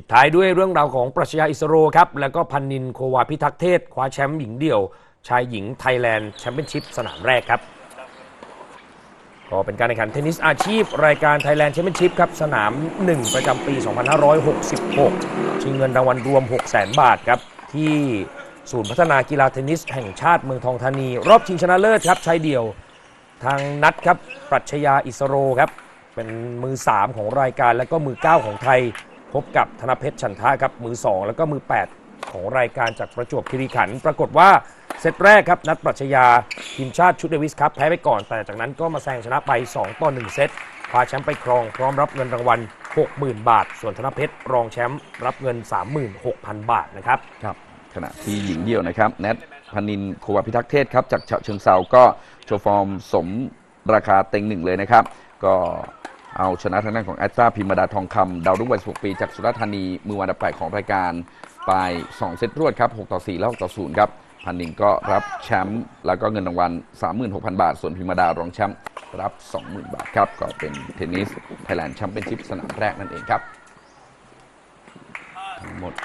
ปิดท้ายด้วยเรื่องราวของปรัชญาอิสโรครับ แล้วก็พันนินโควาพิทักษ์เทศ คว้าแชมป์หญิงเดี่ยว ชายหญิงไทยแลนด์แชมเปี้ยนชิพสนามแรกครับ ก็เป็นการแข่งขันเทนนิสอาชีพ รายการไทยแลนด์แชมเปี้ยนชิพครับ สนาม 1 ประจำปี 2566 ชิงเงินรางวัลรวม 600,000 บาทครับ ที่ศูนย์พัฒนากีฬาเทนนิสแห่งชาติเมืองทองธานี รอบชิงชนะเลิศครับชายเดี่ยว ทางนัดครับปรัชญาอิสโรครับเป็นมือ 3 ของรายการแล้วก็มือ 9 ของไทย พบกับธนเพชรฉันทะครับมือ 2 แล้วก็มือ 8 ของรายการจากประจวบคีรีขันธ์ปรากฏว่าเซตแรกครับนัดปรัชญาทีมชาติชุดเดวิสครับแพ้ไปก่อน แต่จากนั้นก็มาแซงชนะไป 2 ต่อ 1 เซตคว้าแชมป์ไปครองพร้อมรับเงินรางวัล 60,000 บาท ส่วนธนเพชรรองแชมป์รับเงิน 36,000 บาทนะครับครับขณะที่หญิงเดี่ยวนะครับแนทพนินโควาพิทักษ์เทศครับจากฉะเชิงเซาก็โชว์ฟอร์มสมราคาเต็งหนึ่งเลยนะครับ ก็ เอาชนะทางด้านของแอตตาพิมดาทองคำดาวรุ่งวัย16 ปีจากสุราษฎร์ธานี มือวันดับแปดของรายการ ไป 2 เซตรวดครับ 6 ต่อ 4 และ6ต่อ 0 ครับพันนิงก็รับแชมป์แล้วก็เงินรางวัล 36,000 บาท ส่วนพิมดารองแชมป์รับ 20,000 บาทครับ ก็เป็นเทนนิสไทยแลนด์แชมเปี้ยนชิพสนามแรกนั่นเองครับ